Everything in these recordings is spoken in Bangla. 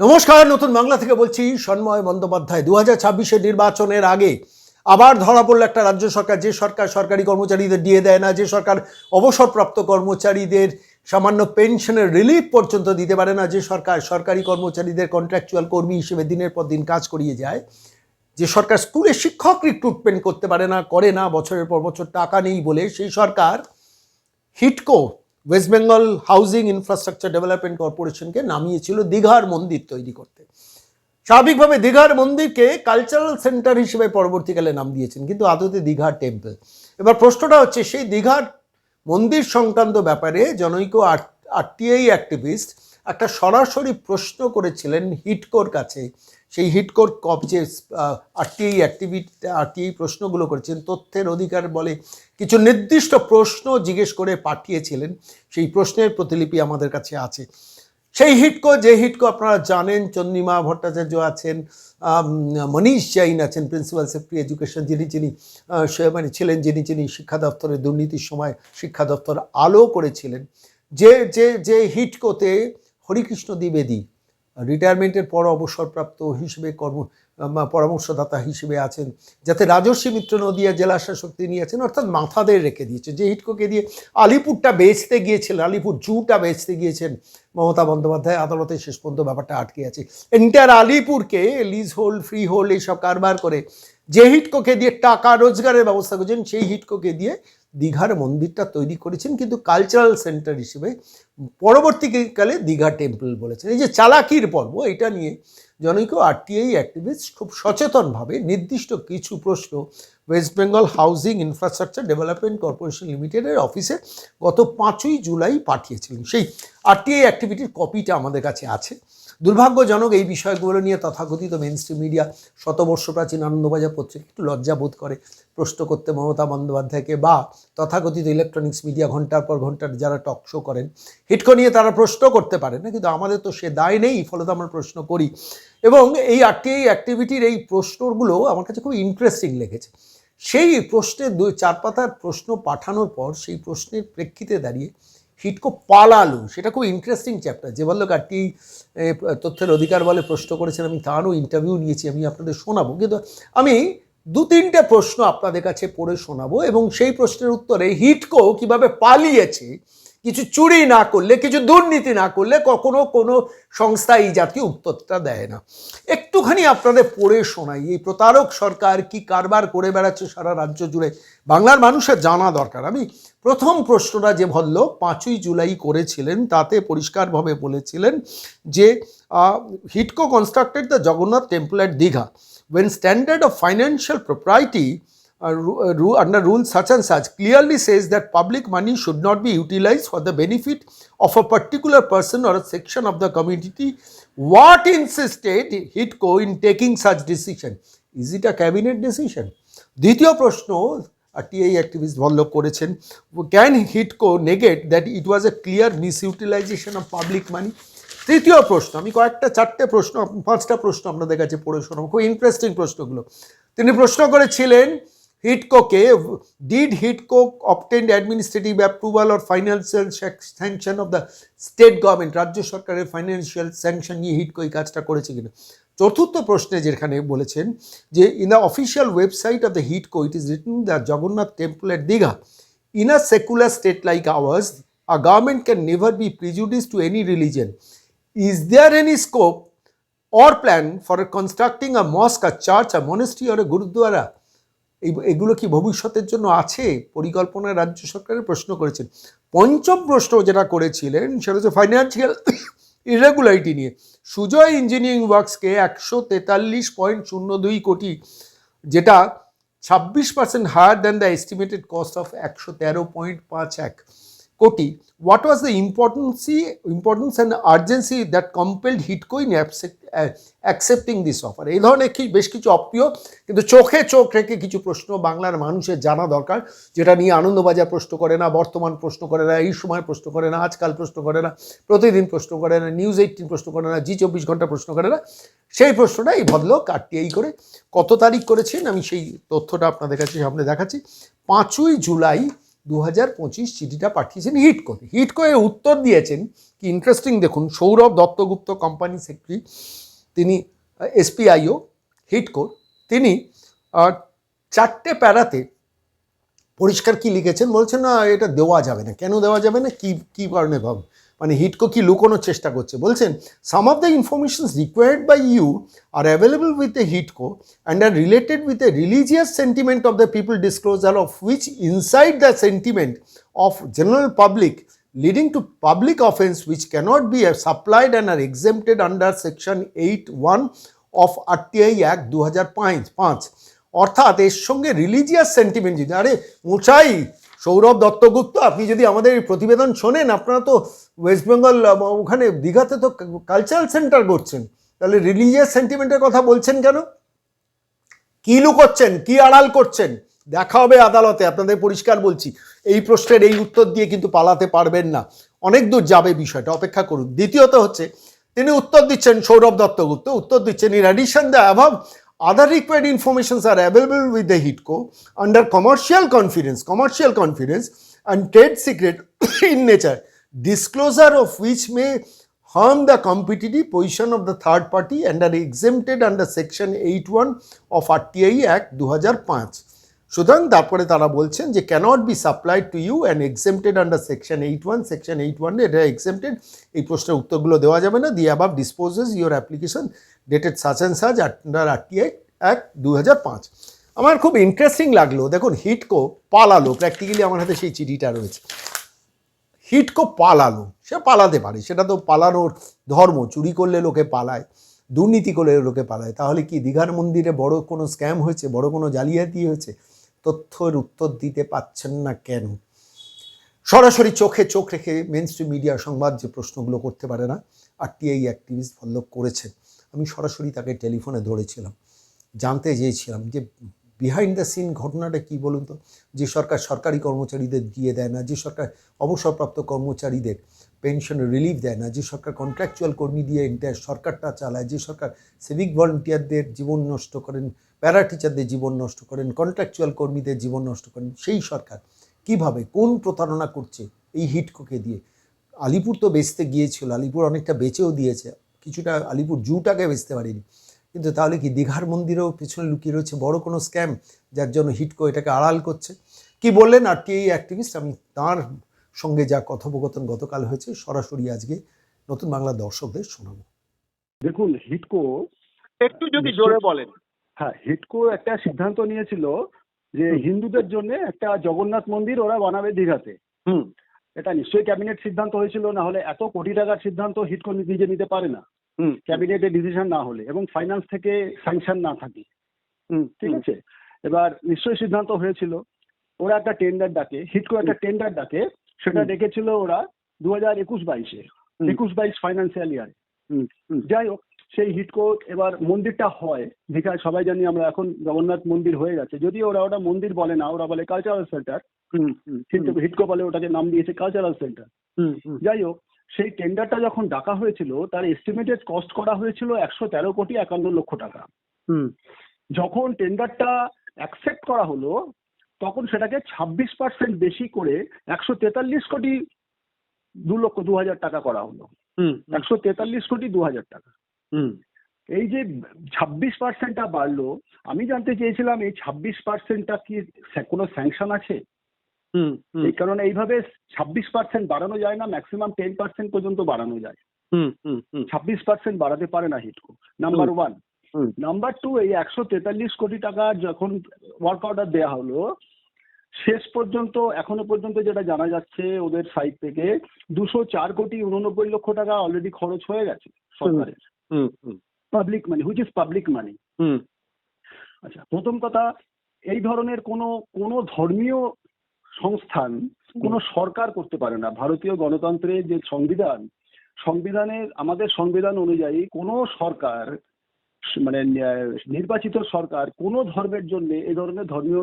নমস্কার, নতুন বাংলা থেকে বলছি সন্ময় বন্দ্যোপাধ্যায়। দু হাজার ছাব্বিশের নির্বাচনের আগে আবার ধরা পড়ল একটা রাজ্য সরকার, যে সরকার সরকারি কর্মচারীদের দিয়ে দেয় না, যে সরকার অবসরপ্রাপ্ত কর্মচারীদের সামান্য পেনশনের রিলিফ পর্যন্ত দিতে পারে না, যে সরকার সরকারি কর্মচারীদের কন্ট্রাকচুয়াল কর্মী হিসেবে দিনের পর দিন কাজ করিয়ে যায়, যে সরকার স্কুলে শিক্ষক রিক্রুটমেন্ট করতে পারে না, করে না, বছরের পর বছর টাকা নেই বলে, সেই সরকার হিটকো West Bengal housing infrastructure development কর্পোরেশনকে নামিয়েছিল দীঘার মন্দির তৈরি করতে। স্বাভাবিকভাবে দীঘার মন্দিরকে কালচারাল সেন্টার হিসেবে পরবর্তীকালে নাম দিয়েছেন, কিন্তু আদতে দীঘার টেম্পল এবার প্রশ্নটা হচ্ছে, সেই দীঘার মন্দির সংক্রান্ত ব্যাপারে জনৈক আরটিআই অ্যাক্টিভিস্ট একটা সরাসরি প্রশ্ন করেছিলেন হিটকোর কাছে। সেই হিটকোর কপ যে আরটিআই অ্যাক্টিভিটি আরটিআই প্রশ্নগুলো করেছেন, তথ্যের অধিকার বলে কিছু নির্দিষ্ট প্রশ্ন জিজ্ঞেস করে পাঠিয়েছিলেন, সেই প্রশ্নের প্রতিলিপি আমাদের কাছে আছে। সেই হিটকো, যে হিটকো আপনারা জানেন, চন্দ্রিমা ভট্টাচার্য আছেন মনীষ জৈন আছেন, প্রিন্সিপাল সেক্রেটারি এডুকেশন, যিনি যিনি মানে ছিলেন যিনি যিনি শিক্ষা দপ্তরের দুর্নীতির সময় শিক্ষা দপ্তর আলো করেছিলেন, যে যে যে হিটকোতে হরিকৃষ্ণ দ্বিবেদী রিটায়ারমেন্টের পর অবসরপ্রাপ্ত হিসেবে কর্ম পরামর্শদাতা হিসেবে আছেন, যাতে রাজস্বী মিত্র নদিয়া জেলা শাসক তিনি আছেন, অর্থাৎ মাথাদের রেখে দিয়েছে। যে হিটকোকে দিয়ে আলিপুরটা বেচতে গিয়েছিলেন, আলিপুর জুটা বেচতে গিয়েছেন মমতা বন্দ্যোপাধ্যায় আদালতে শেষ পর্যন্ত ব্যাপারটা আটকে আছে। এন্টার আলিপুরকে লিজ হোল্ড ফ্রি হোল্ড এইসব কারবার করে যে হিটকোকে দিয়ে টাকা রোজগারের ব্যবস্থা করেছেন, সেই হিটকোকে দিয়ে দীঘার মন্দিরটা তৈরি করেছেন কিন্তু কালচারাল সেন্টার হিসেবে পরবর্তীকালে দীঘা টেম্পল বলেছেন। এই যে চালাকির পর্ব, এটা নিয়ে জনৈক আরটিআই অ্যাক্টিভিস্ট খুব সচেতনভাবে নির্দিষ্ট কিছু প্রশ্ন West Bengal housing infrastructure development corporation লিমিটেডের অফিসে গত পাঁচই জুলাই পাঠিয়েছিলেন। সেই আরটিআই অ্যাক্টিভিটির কপিটা আমাদের কাছে আছে। দুর্ভাগ্যজনক এই বিষয়গুলো নিয়ে তথাকথিত মেন স্ট্রিম মিডিয়া শতবর্ষ প্রাচীন আনন্দবাজার পত্রিকা একটু লজ্জা বোধ করে। প্রশ্ন করতে মমতা বন্দ্যোপাধ্যায়কে বা তথাকথিত ইলেকট্রনিক্স মিডিয়া ঘণ্টার পর ঘণ্টার যারা টক শো করেন, হিটকো নিয়ে তারা প্রশ্ন করতে পারে না, কিন্তু আমাদের তো সে দায় নেই ফলত আমরা প্রশ্ন করি। এবং এই আরটিআই অ্যাক্টিভিটির এই প্রশ্নগুলো আমার কাছে খুব ইন্টারেস্টিং লেগেছে। সেই প্রশ্নের দুই, চার পাতার প্রশ্ন পাঠানোর পর সেই প্রশ্নের প্রেক্ষিতে দাঁড়িয়ে হিটকো পালালু, সেটা খুব ইন্টারেস্টিং চ্যাপ্টার যে বলল কাটি তথ্যের অধিকার বলে প্রশ্ন করেছেন, আমি তারও ইন্টারভিউ নিয়েছি, আমি আপনাদের শোনাবো। কিন্তু আমি দু তিনটে প্রশ্ন আপনাদের কাছে পড়ে শোনাবো এবং সেই প্রশ্নের উত্তরে হিটকো কীভাবে পালিয়েছে কিছু চুরি না করলে, কিছু দুর্নীতি না করলে কখনো কোনো সংস্থা এই জাতীয় উত্তরটা দেয় না। একটুখানি আপনাদের পড়ে শোনাই, এই প্রতারক সরকার কি কারবার করে বেড়াচ্ছে সারা রাজ্য জুড়ে? বাংলার মানুষের জানা দরকার। আমি প্রথম প্রশ্নটা যে ভদ্র পাঁচই জুলাই করেছিলেন, তাতে পরিষ্কারভাবে বলেছিলেন যে হিটকো constructed the Jagannath temple at Digha. When standard of financial propriety uh, uh, under rules such and such clearly says that public money should not be utilized for the benefit of a particular person or a section of the community what insisted hitco in taking such decision is it a cabinet decision দ্বিতীয় প্রশ্ন টিআই অ্যাক্টিভিস্ট ভল্লভ করেছেন can হিটকো negate that it was a clear misutilization of public money তৃতীয় প্রশ্ন আমি কয়েকটা চারটে প্রশ্ন পাঁচটা প্রশ্ন আপনাদের কাছে পড়ে শোনাবো খুব ইন্টারেস্টিং প্রশ্নগুলো তিনি প্রশ্ন করেছিলেন হিটকোকে did হিটকো obtained administrative approval or financial sanction of the state government রাজ্য সরকারের ফাইন্যান্সিয়াল স্যাংশন নিয়ে হিটকো এই কাজটা করেছে কিনা চতুর্থ প্রশ্নে যেখানে বলেছেন যে in the official website of the হিটকো it is written the Jagannath temple at Digha In a secular state like ours, a government can never be prejudiced to any religion. Is there any scope or plan for constructing a mosque, a church, a monastery, or a gurudwara? এই এগুলো কি ভবিষ্যতের জন্য আছে? পরিকল্পনায় রাজ্য সরকারের প্রশ্ন করেছেন। পঞ্চম প্রশ্ন যেটা করেছিলেন সেটা হচ্ছে ফাইন্যান্সিয়াল ইরেগুলারিটি নিয়ে। সুজয় ইঞ্জিনিয়ারিং ওয়ার্কসকে একশো তেতাল্লিশ পয়েন্ট শূন্য দুই কোটি, যেটা ছাব্বিশ percent higher than the estimated cost of একশো তেরো পয়েন্ট পাঁচ এক। Crore what was the importancy importance and urgency that compelled হিটকো in accepting this offer এই ধরনের কি, বেশ কিছু অপ্রিয়, কিন্তু চোখে চোখ রেখে কিছু প্রশ্ন বাংলার মানুষের জানা দরকার, যেটা নিয়ে আনন্দবাজার প্রশ্ন করে না, বর্তমান প্রশ্ন করে না, এই সময় প্রশ্ন করে না, আজকাল প্রশ্ন করে না, প্রতিদিন প্রশ্ন করে না নিউজ এইটিন প্রশ্ন করে না, জি চব্বিশ ঘণ্টা প্রশ্ন করে না, সেই প্রশ্নটা এই ভদ্রলোক আরটিআই করে, কত তারিখ করেছেন, আমি সেই তথ্যটা আপনাদের কাছে সামনে দেখাচ্ছি, পাঁচই জুলাই দু হাজার পঁচিশ চিঠিটা পাঠিয়েছেন হিটকো। হিটকো উত্তর দিয়েছেন কি ইন্টারেস্টিং দেখুন, সৌরভ দত্তগুপ্ত কোম্পানি সেক্রেটারি তিনি এসপিআইও হিটকোর তিনি চারটে প্যারাতে পরিষ্কার কি লিখেছেন? বলছেন, না, এটা দেওয়া যাবে না। কেন দেওয়া যাবে না? কি কি কারণে ভাব মানে হিটকো কি লুকোনোর চেষ্টা করছে। বলছেন some of the informations required by you are available with the হিটকো and are related with the religious sentiment of the people disclosure of which inside the sentiment of general public leading leading to public offense which cannot be supplied and are exempted under section 8.1 of RTI Act 2005 অর্থাৎ, এর সঙ্গে রিলিজিয়াস সেন্টিমেন্ট যদি, আরে মোচাই সৌরভ দত্তগুপ্ত, আপনি যদি আমাদের প্রতিবেদন শোনেন, আপনারা তো ওয়েস্ট বেঙ্গল ওখানে দীঘাতে তো কালচারাল সেন্টার করছেন। তাহলে রিলিজিয়াস সেন্টিমেন্টের কথা বলছেন কেন? কি লুকোচ্ছেন? কি আড়াল করছেন? দেখা হবে আদালতে, আপনাদের পরিষ্কার বলছি। এই প্রশ্নের এই উত্তর দিয়ে কিন্তু পালাতে পারবেন না। অনেক দূর যাবে বিষয়টা, অপেক্ষা করুন। দ্বিতীয়ত হচ্ছে, তিনি উত্তর দিচ্ছেন সৌরভ দত্তগুপ্ত, উত্তর দিচ্ছেন in addition the above other required informations are available with the HITCO under commercial confidence, commercial confidence and trade secret in nature, disclosure of which may harm the competitive position of the third party and are exempted under section 81 of RTI Act 2005. সুতরাং তারপরে তারা বলছেন যে cannot be supplied to you and exempted under section eight one section eight one এটা এক্সেমটেড এই প্রশ্নের উত্তরগুলো দেওয়া যাবে না। The above disposes your application dated such and such under RTI এক দু হাজার পাঁচ আমার খুব ইন্টারেস্টিং লাগল। দেখুন হিটকো পালালো। প্র্যাকটিক্যালি আমার হাতে সেই চিঠিটা রয়েছে। হিটকো পালালো। সে পালাতে পারে। সেটা তো পালানোর ধর্ম। চুরি করলে লোকে পালায়, দুর্নীতি করলে লোকে পালায়। তাহলে কি দীঘার মন্দিরে বড় কোনো স্ক্যাম হয়েছে? বড় কোনো জালিয়াতি হয়েছে? তথ্যের উত্তর দিতে পাচ্ছেন না কেন? সরাসরি চোখে চোখ রেখে মেন স্ট্রিম মিডিয়া সংবাদ যে প্রশ্নগুলো করতে পারে না আর টিআই অ্যাক্টিভিস্ট ভল্লভ করেছে। আমি সরাসরি তাকে টেলিফোনে ধরেছিলাম। জানতে চেয়েছিলাম যে বিহাইন্ড দ্য সিন ঘটনাটা কি বলুন তো? যে সরকার সরকারি কর্মচারীদের দিয়ে দেয় না, যে সরকার অবসরপ্রাপ্ত কর্মচারীদের পেনশন রিলিফ দেয় না, যে সরকার কন্ট্রাকচুয়াল কর্মী দিয়ে এন্টায়ার সরকারটা চালায়, যে সরকার সিভিক ভলেন্টিয়ারদের জীবন নষ্ট করেন প্যারা টিচারদের জীবন নষ্ট করেন কন্ট্রাকচুয়াল কর্মীদের জীবন নষ্ট করেন, সেই সরকার কীভাবে, কোন প্রতারণা করছে এই হিটকোকে দিয়ে? আলিপুর তো বেচতে গিয়েছিল, আলিপুর অনেকটা বেচেও দিয়েছে, কিছুটা আলিপুর জুটাকে বেচতে পারিনি, কিন্তু তাহলে কি দীঘার মন্দিরেও পিছনে লুকিয়ে রয়েছে বড় কোনো স্ক্যাম যার জন্য হিটকো এটাকে আড়াল করছে? কি বললেন আর টিআই অ্যাক্টিভিস্ট আমি তার সঙ্গে যা কথোপকথন গতকাল হয়েছে সরাসরি আজকে নতুন বাংলা দর্শকদের শোনাবো। দেখুন হিটকো একটু যদি জোরে বলেন। হ্যাঁ হিটকো একটা সিদ্ধান্ত নিয়েছিল যে হিন্দুদের জন্য একটা জগন্নাথ মন্দির ওরা বানাবে দীঘাতে। হুম এটা নিশ্চয়ই ক্যাবিনেট সিদ্ধান্ত হয়েছিল না হলে এত কোটি টাকার সিদ্ধান্ত হিটকো নিজে নিতে পারে না। হুম ক্যাবিনেটের ডিসিশন না হলে এবং ফাইন্যান্স থেকে স্যাংশন না থাকে। হুম ঠিক আছে? এবার নিশ্চয়ই সিদ্ধান্ত হয়েছিল। ওরা একটা টেন্ডার ডাকে হিটকো একটা টেন্ডার ডাকে সেটা ডেকেছিল ওরা দু হাজার একুশ বাইশে। একুশ বাইশ ফাইন্যান্সিয়াল ইয়ার যাই হোক সেই হিটকো এবার মন্দিরটা হয়। দীঘায় সবাই জানি আমরা এখন জগন্নাথ মন্দির হয়ে গেছে। যদিও ওরা ওটা মন্দির বলে না ওরা বলে কালচারাল সেন্টার কিন্তু হিটকো বলে ওটাকে নাম দিয়েছে কালচারাল সেন্টার যাই হোক সেই টেন্ডারটা যখন ডাকা হয়েছিল তার এস্টিমেটেড কস্ট করা হয়েছিল একশো তেরো কোটি একান্ন লক্ষ টাকা। হুম। যখন টেন্ডারটা অ্যাকসেপ্ট করা হলো তখন সেটাকে ছাব্বিশ পার্সেন্ট বেশি করে একশো তেতাল্লিশ কোটি দু লক্ষ দু হাজার টাকা করা হলো। একশো তেতাল্লিশ কোটি দু হাজার টাকা। হুম। এই যে ছাব্বিশ পার্সেন্টটা বাড়লো আমি জানতে চেয়েছিলাম এই ছাব্বিশ পার্সেন্টটা কি কোনো স্যাংশন আছে? এই কারণে এইভাবে ছাব্বিশ পার্সেন্ট বাড়ানো যায় না ম্যাক্সিমাম টেন পার্সেন্ট পর্যন্ত বাড়ানো যায়। হুম হুম হুম। ছাব্বিশ পার্সেন্ট বাড়াতে পারে না হিটকো নাম্বার ওয়ান। নাম্বার টু এই একশো তেতাল্লিশ কোটি টাকা যখন ওয়ার্ক অর্ডার দেওয়া হলো শেষ পর্যন্ত এখনও পর্যন্ত যেটা জানা যাচ্ছে ওদের সাইড থেকে দুশো চার কোটি উননব্বই লক্ষ টাকা অলরেডি খরচ হয়ে গেছে সরকারের। Public money which is public money hmm. আচ্ছা প্রথম কথা এই ধরনের কোনো কোনো ধর্মীয় সংস্থান কোনো সরকার করতে পারে না। ভারতীয় গণতন্ত্রের যে সংবিধান সংবিধানের আমাদের সংবিধান অনুযায়ী কোনো সরকার মানে নির্বাচিত সরকার কোনো ধর্মের জন্য এই ধরনের ধর্মীয়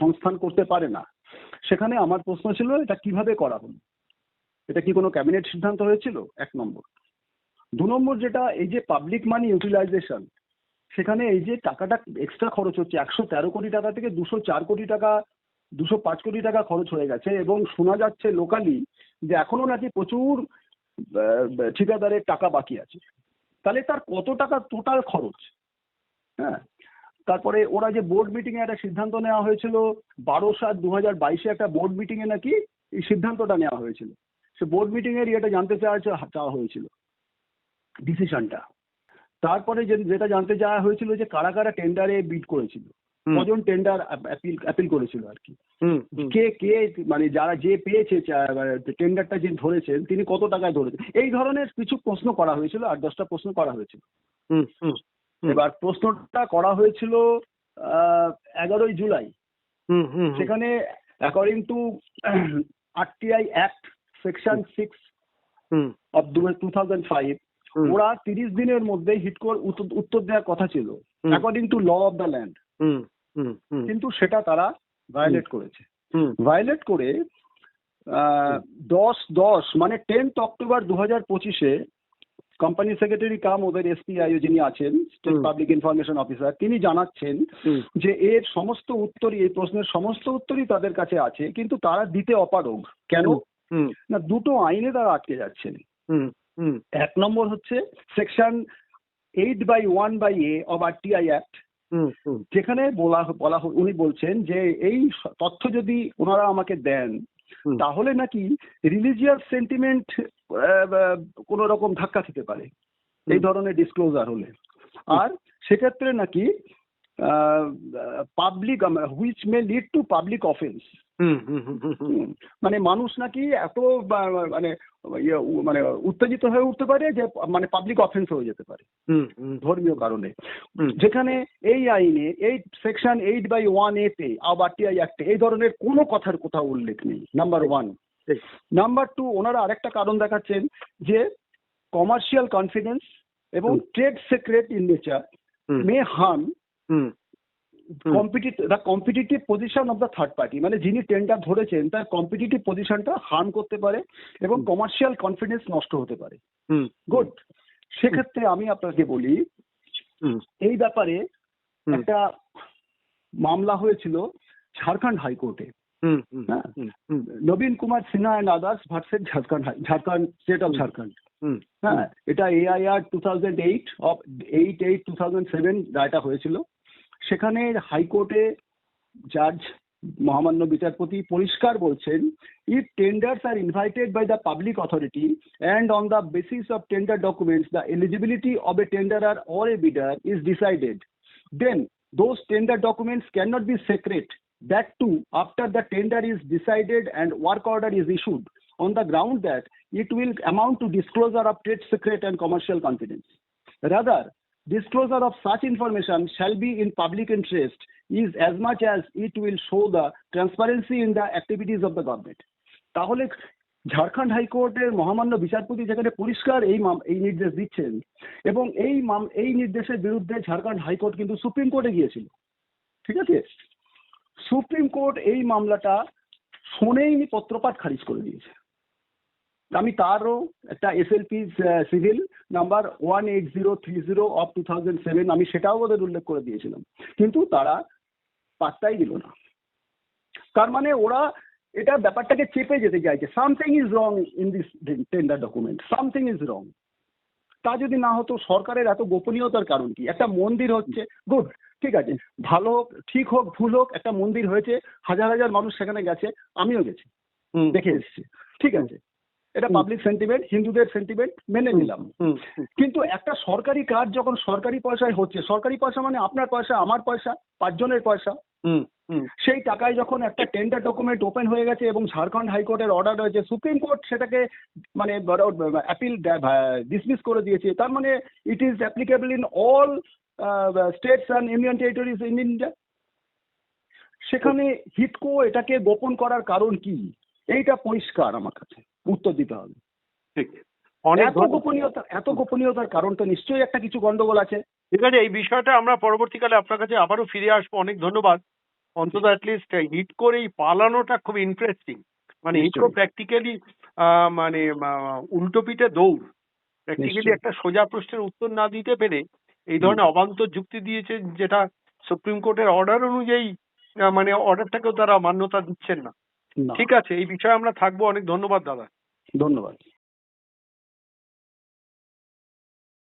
সংস্থান করতে পারে না। সেখানে আমার প্রশ্ন ছিল, এটা কীভাবে করা হলো? এটা কি কোনো ক্যাবিনেট সিদ্ধান্ত হয়েছিল? এক নম্বর। দু নম্বর যেটা, এই যে পাবলিক মানি ইউটিলাইজেশন সেখানে এই যে টাকাটা এক্সট্রা খরচ হচ্ছে, একশো তেরো কোটি টাকা থেকে দুশো চার কোটি টাকা, দুশো পাঁচ কোটি টাকা খরচ হয়ে গেছে এবং শোনা যাচ্ছে লোকালি যে এখনও নাকি প্রচুর ঠিকাদারের টাকা বাকি আছে। তাহলে তার কত টাকা টোটাল খরচ? হ্যাঁ? তারপরে ওরা যে বোর্ড মিটিং এ একটা সিদ্ধান্ত নেওয়া হয়েছিল, বারো সাত দু হাজার বাইশে একটা বোর্ড মিটিং এ নাকি এই সিদ্ধান্তটা নেওয়া হয়েছিল। সে বোর্ড মিটিং এর ইয়েটা জানতে চাওয়া চাওয়া হয়েছিল ডিসিশনটা তারপরে যেটা জানতে চাওয়া হয়েছিল যে কারা কারা টেন্ডারে বিড করেছিল। কজন টেন্ডার অ্যাপিল করেছিল আর কি। কে কে মানে যারা যে পেয়েছে টেন্ডারটা যে ধরেছেন তিনি কত টাকায় ধরেছেন? এই ধরনের কিছু প্রশ্ন করা হয়েছিল আট দশটা প্রশ্ন করা হয়েছিল। এবার প্রশ্নটা করা হয়েছিল এগারোই জুলাই। হুম, হুম, হুম। সেখানে according to RTI act section six hmm, of two thousand five ওরা তিরিশ দিনের মধ্যে হিটকোর উত্তর দেওয়ার কথা ছিল। According to law of the land কিন্তু সেটা তারা ভায়োলেট করেছে। ভায়োলেট করে দশ দশ মানে টেন্থ অক্টোবর দু হাজার পঁচিশে কোম্পানি সেক্রেটারি কাম ওদের এসপিআই যিনি আছেন স্টেট পাবলিক ইনফরমেশন অফিসার তিনি জানাচ্ছেন যে এর সমস্ত উত্তরই এই প্রশ্নের সমস্ত উত্তরই তাদের কাছে আছে কিন্তু তারা দিতে অপারগ। কেন? না দুটো আইনে তারা আটকে যাচ্ছেন। হুম, হুম, এক নম্বর হচ্ছে section eight by one by A of RTI act hmm, hmm, যেখানে বলা বলা উনি বলছেন যে এই তথ্য যদি ওনারা আমাকে দেন তাহলে নাকি রিলিজিয়াস সেন্টিমেন্ট কোন রকম ধাক্কা খেতে পারে। এই ধরনের ডিসক্লোজার হলে। আর সেক্ষেত্রে নাকি public which may lead to public offence মানে মানুষ নাকি এত মানে ইয়ে, মানে উত্তেজিত হয়ে উঠতে পারে যে মানে পাবলিক অফেন্স হয়ে যেতে পারে। ধর্মীয় কারণে। যেখানে এই আইনে এই section eight by one A তে আবার টিআই অ্যাক্টে এই ধরনের কোনো কথার কোথাও উল্লেখ নেই। নাম্বার ওয়ান নাম্বার টু ওনারা আরেকটা কারণ দেখাচ্ছেন যে কমার্শিয়াল কনফিডেন্স এবং trade secret in nature may harm. Competitive the competitive position of the third party মানে যিনি টেন্ডার ধরেছেন তার কম্পিটিটিভ পজিশনটা হার্ম করতে পারে এবং কমার্শিয়াল কনফিডেন্স নষ্ট হতে পারে। গুড সেক্ষেত্রে আমি আপনাকে বলি এই ব্যাপারে একটা মামলা হয়েছিল ঝাড়খণ্ড হাইকোর্টে। হ্যাঁ। নবীন Kumar Sinha and others versus Jharkhand Jharkhand state of. Jharkhand. Hmm, হ্যাঁ? এটা AIR two thousand eight of eight eight two thousand seven রায়টা হয়েছিল। সেখানে হাইকোর্টে জাজ মহামান্য বিচারপতি পরিষ্কার বলছেন if tenders are invited by the public authority and on the basis of tender documents the eligibility of a tenderer or a bidder is decided then those tender documents cannot be secret. That too, after the tender is decided and work order is issued on the ground that it will amount to disclosure of trade secret and commercial confidence. Rather, disclosure of such information shall be in public interest is as much as it will show the transparency in the activities of the government. তাহলে ঝাড়খণ্ড হাইকোর্টের মহামান্য বিচারপতি যেখানে পরিষ্কার এই এই নির্দেশ দিচ্ছেন এবং এই এই নির্দেশের বিরুদ্ধে ঝাড়খণ্ড হাইকোর্ট কিন্তু সুপ্রিম কোর্টে গিয়েছিল। ঠিক আছে? সুপ্রিম কোর্ট এই মামলাটা শুনেই পত্রপাঠ খারিজ করে দিয়েছে। আমি তারও একটা SLP civil number one eight zero three zero of two thousand seven আমি সেটাও ওদের উল্লেখ করে দিয়েছিলাম। কিন্তু তারা পাত্তাই দিল না। তার মানে ওরা এটা ব্যাপারটাকে চেপে যেতে চাইছে। Something is wrong in this tender document something is wrong তা যদি না হতো সরকারের এত গোপনীয়তার কারণ কি? একটা মন্দির হচ্ছে গুড ঠিক আছে ভালো হোক ঠিক হোক ভুল হোক একটা মন্দির হয়েছে হাজার হাজার মানুষ সেখানে গেছে আমিও গেছি। দেখে এসেছি। ঠিক আছে এটা পাবলিক সেন্টিমেন্ট হিন্দুদের সেন্টিমেন্ট মেনে নিলাম। কিন্তু একটা সরকারি কাজ যখন সরকারি পয়সায় হচ্ছে সরকারি পয়সা মানে আপনার পয়সা আমার পয়সা পাঁচজনের পয়সা সেই টাকায় যখন একটা টেন্ডার ডকুমেন্ট ওপেন হয়ে গেছে এবং ঝাড়খণ্ড হাইকোর্টের অর্ডার রয়েছে সুপ্রিম কোর্ট সেটাকে মানে অ্যাপিল ডিসমিস করে দিয়েছে। তার মানে it is applicable in all states and union territories in India সেখানে হিটকো এটাকে গোপন করার কারণ কি? এইটা পরিষ্কার আমার কাছে। উত্তর দিতে হবে। ঠিক। অনেক এত গোপনীয়তা এত গোপনীয়তার কারণ তো নিশ্চয়ই একটা কিছু গন্ডগোল আছে। ঠিক আছে এই বিষয়টা আমরা পরবর্তীকালে আপনার কাছে আবারও ফিরে আসব। অনেক ধন্যবাদ। অন্তত অ্যাটলিস্ট হিট করে এই পালানোটা খুব ইন্টারেস্টিং মানে নিশ্চয়ই। প্র্যাকটিক্যালি মানে উল্টো পিঠে দৌড়। প্র্যাকটিক্যালি একটা সোজা প্রশ্নের উত্তর না দিতে পেরে এই ধরনের অবান্তর যুক্তি দিয়েছে যেটা সুপ্রিম কোর্টের অর্ডার অনুযায়ী মানে অর্ডারটাকেও তারা মান্যতা দিচ্ছেন না। ঠিক আছে এই বিষয়ে আমরা থাকব। অনেক ধন্যবাদ দাদা। ধন্যবাদ।